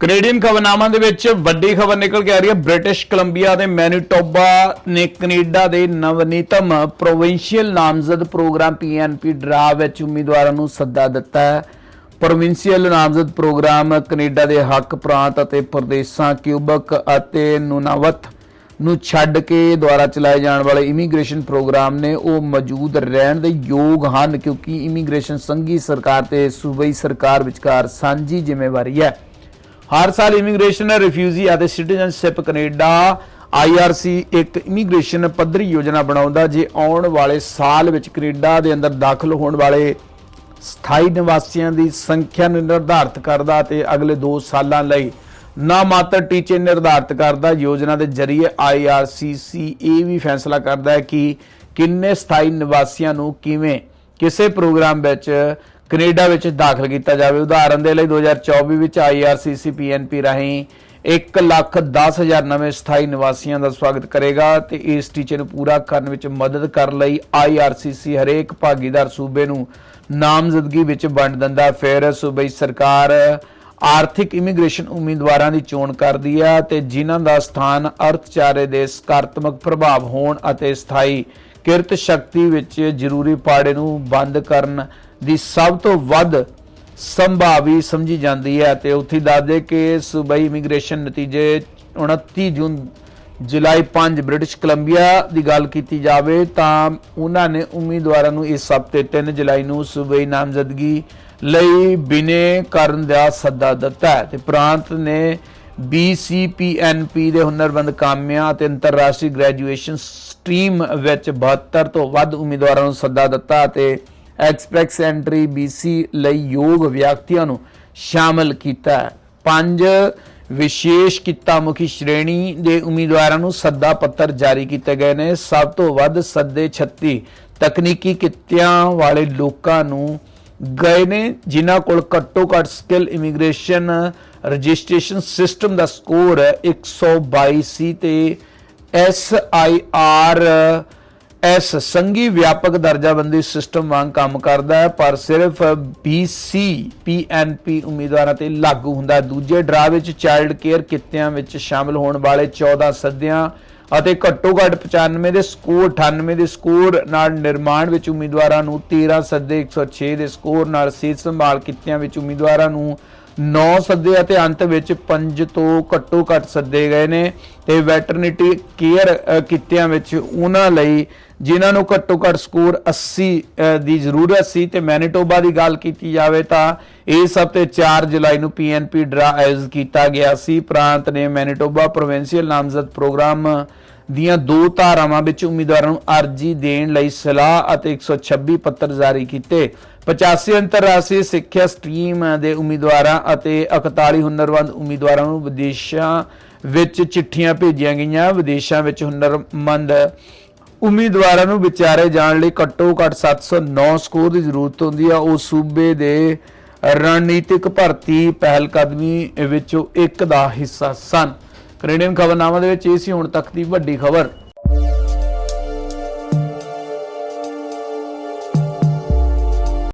Canadian ਖਬਰਨਾਮਾ ਦੇ ਵਿੱਚ ਵੱਡੀ ਖਬਰ ਨਿਕਲ ਕੇ ਆ ਰਹੀ ਹੈ। ਬ੍ਰਿਟਿਸ਼ ਕੋਲੰਬੀਆ ਦੇ ਮੈਨੀਟੋਬਾ ਨੇ ਕੈਨੇਡਾ ਦੇ ਨਵਨੀਤਮ ਪ੍ਰੋਵਿੰਸ਼ੀਅਲ ਨਾਮਜ਼ਦ ਪ੍ਰੋਗਰਾਮ ਪੀਐਨਪੀ ਡਰਾ ਵਿੱਚ ਉਮੀਦਵਾਰਾਂ ਨੂੰ ਸੱਦਾ ਦਿੱਤਾ ਹੈ। ਪ੍ਰੋਵਿੰਸ਼ੀਅਲ ਨਾਮਜ਼ਦ ਪ੍ਰੋਗਰਾਮ ਕੈਨੇਡਾ ਦੇ ਹੱਕ ਪ੍ਰਾਂਤ ਅਤੇ ਪ੍ਰਦੇਸ਼ਾਂ ਕਿਊਬਕ ਅਤੇ ਨੂਨਾਵਤ ਨੂੰ ਛੱਡ ਕੇ ਦੁਆਰਾ ਚਲਾਏ ਜਾਣ ਵਾਲੇ ਇਮੀਗ੍ਰੇਸ਼ਨ ਪ੍ਰੋਗਰਾਮ ਨੇ ਉਹ ਮੌਜੂਦ ਰਹਿਣ ਦੇ ਯੋਗ ਹਨ ਕਿਉਂਕਿ ਇਮੀਗ੍ਰੇਸ਼ਨ ਸੰਘੀ ਸਰਕਾਰ ਤੇ ਸੂਬਾਈ ਸਰਕਾਰ ਵਿਚਕਾਰ ਸਾਂਝੀ ਜ਼ਿੰਮੇਵਾਰੀ ਹੈ। ਹਰ ਸਾਲ ਇਮੀਗ੍ਰੇਸ਼ਨ ਰਿਫਿਊਜੀ ਅਤੇ ਸਿਟੀਜ਼ਨਸ਼ਿਪ ਕੈਨੇਡਾ IRC ਇੱਕ ਇਮੀਗ੍ਰੇਸ਼ਨ ਪੱਧਰੀ ਯੋਜਨਾ ਬਣਾਉਂਦਾ ਜੇ ਆਉਣ ਵਾਲੇ ਸਾਲ ਵਿੱਚ ਕੈਨੇਡਾ ਦੇ ਅੰਦਰ ਦਾਖਲ ਹੋਣ ਵਾਲੇ ਸਥਾਈ ਨਿਵਾਸੀਆਂ ਦੀ ਸੰਖਿਆ ਨੂੰ ਨਿਰਧਾਰਤ ਕਰਦਾ ਤੇ ਅਗਲੇ 2 ਸਾਲਾਂ ਲਈ ਨਾ ਮਾਤਰ ਟੀਚੇ ਨਿਰਧਾਰਤ ਕਰਦਾ। ਯੋਜਨਾ ਦੇ ਜ਼ਰੀਏ IRCC ਇਹ ਵੀ ਫੈਸਲਾ ਕਰਦਾ ਹੈ ਕਿ ਕਿੰਨੇ ਸਥਾਈ ਨਿਵਾਸੀਆਂ ਨੂੰ ਕਿਵੇਂ ਕਿਸੇ ਪ੍ਰੋਗਰਾਮ ਵਿੱਚ ਕੈਨੇਡਾ ਵਿੱਚ ਦਾਖਲ ਕੀਤਾ ਜਾਵੇ। ਉਦਾਹਰਨ ਦੇ ਲਈ 2024 ਵਿੱਚ IRCC PNP ਰਾਹੀਂ 1 ਲੱਖ 10 ਹਜ਼ਾਰ ਨਵੇਂ ਸਥਾਈ ਨਿਵਾਸੀਆਂ ਦਾ ਸਵਾਗਤ ਕਰੇਗਾ ਤੇ ਇਸ ਟੀਚੇ ਨੂੰ ਪੂਰਾ ਕਰਨ ਵਿੱਚ ਮਦਦ ਕਰਨ ਲਈ IRCC ਹਰੇਕ ਭਾਗੀਦਾਰ ਸੂਬੇ ਨੂੰ ਨਾਮਜ਼ਦਗੀ ਵਿੱਚ ਵੰਡ ਦਿੰਦਾ। ਫਿਰ ਸੂਬੇ ਸਰਕਾਰ ਆਰਥਿਕ ਇਮੀਗ੍ਰੇਸ਼ਨ ਉਮੀਦਵਾਰਾਂ ਦੀ ਚੋਣ ਕਰਦੀ ਹੈ ਤੇ ਜਿਨ੍ਹਾਂ ਦਾ ਸਥਾਨ ਅਰਥਚਾਰੇ ਦੇ ਸਕਾਰਾਤਮਕ ਪ੍ਰਭਾਵ ਹੋਣ ਅਤੇ ਸਥਾਈ ਕਿਰਤ ਸ਼ਕਤੀ ਵਿੱਚ ਜ਼ਰੂਰੀ ਪਾੜੇ ਨੂੰ ਬੰਦ ਕਰਨ ਦੀ ਸਭ ਤੋਂ ਵੱਧ ਸੰਭਾਵੀ ਸਮਝੀ ਜਾਂਦੀ ਹੈ ਤੇ ਉੱਥੇ ਦੱਸਦੇ ਕਿ ਸੂਬਾਈ ਇਮੀਗ੍ਰੇਸ਼ਨ ਨਤੀਜੇ 29 ਜੂਨ, ਜੁਲਾਈ 5 ਬ੍ਰਿਟਿਸ਼ ਕੋਲੰਬੀਆ ਦੀ ਗੱਲ ਕੀਤੀ ਜਾਵੇ ਤਾਂ ਉਹਨਾਂ ਨੇ ਉਮੀਦਵਾਰਾਂ ਨੂੰ ਇਸ ਹਫ਼ਤੇ 3 ਜੁਲਾਈ ਨੂੰ ਸੂਬਾਈ ਨਾਮਜ਼ਦਗੀ ਲਈ ਬਿਨੇ ਕਰਨ ਦਾ ਸੱਦਾ ਦਿੱਤਾ ਹੈ ਤੇ ਪ੍ਰਾਂਤ ਨੇ BCPNP ਦੇ ਹੁਨਰਬੰਦ ਕਾਮਿਆਂ ਅਤੇ ਅੰਤਰਰਾਸ਼ਟਰੀ ਗ੍ਰੈਜੂਏਸ਼ਨ ਸਟਰੀਮ ਵਿੱਚ 72 ਤੋਂ ਵੱਧ ਉਮੀਦਵਾਰਾਂ ਨੂੰ ਸੱਦਾ ਦਿੱਤਾ ਅਤੇ ਐਕਸਪ੍ਰੈਸ ਐਂਟਰੀ BC ਲਈ ਯੋਗ ਵਿਅਕਤੀਆਂ ਨੂੰ ਸ਼ਾਮਲ ਕੀਤਾ ਹੈ। ਪੰਜ ਵਿਸ਼ੇਸ਼ ਕਿੱਤਾ ਮੁਖੀ ਸ਼੍ਰੇਣੀ ਦੇ ਉਮੀਦਵਾਰਾਂ ਨੂੰ ਸੱਦਾ ਪੱਤਰ ਜਾਰੀ ਕੀਤੇ ਗਏ ਨੇ। ਸਭ ਤੋਂ ਵੱਧ ਸੱਦੇ 36 ਤਕਨੀਕੀ ਕਿੱਤਿਆਂ ਵਾਲੇ ਲੋਕਾਂ ਨੂੰ ਗਏ ਨੇ, ਜਿਨ੍ਹਾਂ ਕੋਲ ਘੱਟੋ ਘੱਟ ਸਕਿੱਲ ਇਮੀਗ੍ਰੇਸ਼ਨ ਰਜਿਸਟ੍ਰੇਸ਼ਨ ਸਿਸਟਮ ਦਾ ਸਕੋਰ 122 ਸੀ ਤੇ SIR ਐਸ ਸੰਘੀ ਵਿਆਪਕ ਦਰਜਾਬੰਦੀ ਸਿਸਟਮ ਵਾਂਗ ਕੰਮ ਕਰਦਾ ਹੈ, ਪਰ ਸਿਰਫ BC PNP ਉਮੀਦਵਾਰਾਂ ਤੇ ਲਾਗੂ ਹੁੰਦਾ ਹੈ। ਦੂਜੇ ਡਰਾ ਵਿੱਚ ਚਾਈਲਡ ਕੇਅਰ ਕਿੱਤਿਆਂ ਵਿੱਚ ਸ਼ਾਮਲ ਹੋਣ ਵਾਲੇ 14 ਸੱਦਿਆਂ ਅਤੇ ਘੱਟੋ ਘੱਟ 95 ਦੇ ਸਕੋਰ 98 ਦੇ ਸਕੋਰ ਨਾਲ ਨਿਰਮਾਣ ਵਿੱਚ ਉਮੀਦਵਾਰਾਂ ਨੂੰ 13 ਸੱਦੇ 106 ਦੇ ਸਕੋਰ ਨਾਲ ਸਿਹਤ ਸੰਭਾਲ ਕਿੱਤਿਆਂ ਵਿੱਚ ਉਮੀਦਵਾਰਾਂ ਨੂੰ 9 ਸੱਦੇ ਅਤੇ ਅੰਤ ਵਿੱਚ 5 ਤੋਂ ਘੱਟੋ ਘੱਟ ਸੱਦੇ ਗਏ ਨੇ ਤੇ ਵੈਟਰਨਿਟੀ ਕੇਅਰ ਕਿੱਤਿਆਂ ਵਿੱਚ ਉਹਨਾਂ ਲਈ ਜਿਨ੍ਹਾਂ ਨੂੰ ਘੱਟੋ ਘੱਟ ਸਕੋਰ 80 ਦੀ ਜ਼ਰੂਰਤ ਸੀ ਤੇ ਮੈਨੀਟੋਬਾ ਦੀ ਗੱਲ ਕੀਤੀ ਜਾਵੇ ਤਾਂ ਇਸ ਹਫ਼ਤੇ 4 ਜੁਲਾਈ ਨੂੰ ਪੀਐਨਪੀ ਡਰਾ ਆਯੋਜਿਤ ਕੀਤਾ ਗਿਆ ਸੀ। ਪ੍ਰਾਂਤ ਨੇ ਮੈਨੀਟੋਬਾ ਪ੍ਰੋਵਿੰਸ਼ੀਅਲ ਨਾਮਜ਼ਦ ਪ੍ਰੋਗਰਾਮ ਦੀਆਂ ਦੋ ਧਾਰਾਵਾਂ ਵਿੱਚ ਉਮੀਦਵਾਰਾਂ ਨੂੰ ਅਰਜ਼ੀ ਦੇਣ ਲਈ ਸਲਾਹ ਅਤੇ 126 ਪੱਤਰ ਜਾਰੀ ਕੀਤੇ। 85 ਅੰਤਰਰਾਸ਼ਟਰੀ ਸਿੱਖਿਆ ਸਟਰੀਮ ਦੇ ਉਮੀਦਵਾਰਾਂ ਅਤੇ 41 ਹੁਨਰਵੰਦ ਉਮੀਦਵਾਰਾਂ ਨੂੰ ਵਿਦੇਸ਼ਾਂ ਵਿੱਚ ਚਿੱਠੀਆਂ ਭੇਜੀਆਂ ਗਈਆਂ। ਵਿਦੇਸ਼ਾਂ ਵਿੱਚ ਹੁਨਰਮੰਦ ਉਮੀਦਵਾਰਾਂ ਨੂੰ ਵਿਚਾਰੇ ਜਾਣ ਲਈ ਘੱਟੋ ਘੱਟ 709 ਸਕੋਰ ਦੀ ਜ਼ਰੂਰਤ ਹੁੰਦੀ ਆ। ਉਹ ਸੂਬੇ ਦੇ ਰਣਨੀਤਿਕ ਭਰਤੀ ਪਹਿਲਕਦਮੀ ਵਿੱਚੋਂ ਇੱਕ ਦਾ ਹਿੱਸਾ ਸਨ। ਕੈਨੇਡੀਅਨ ਖਬਰਨਾਮਾ ਦੇ ਵਿੱਚ ਇਹ ਸੀ ਹੁਣ ਤੱਕ ਦੀ ਵੱਡੀ ਖਬਰ।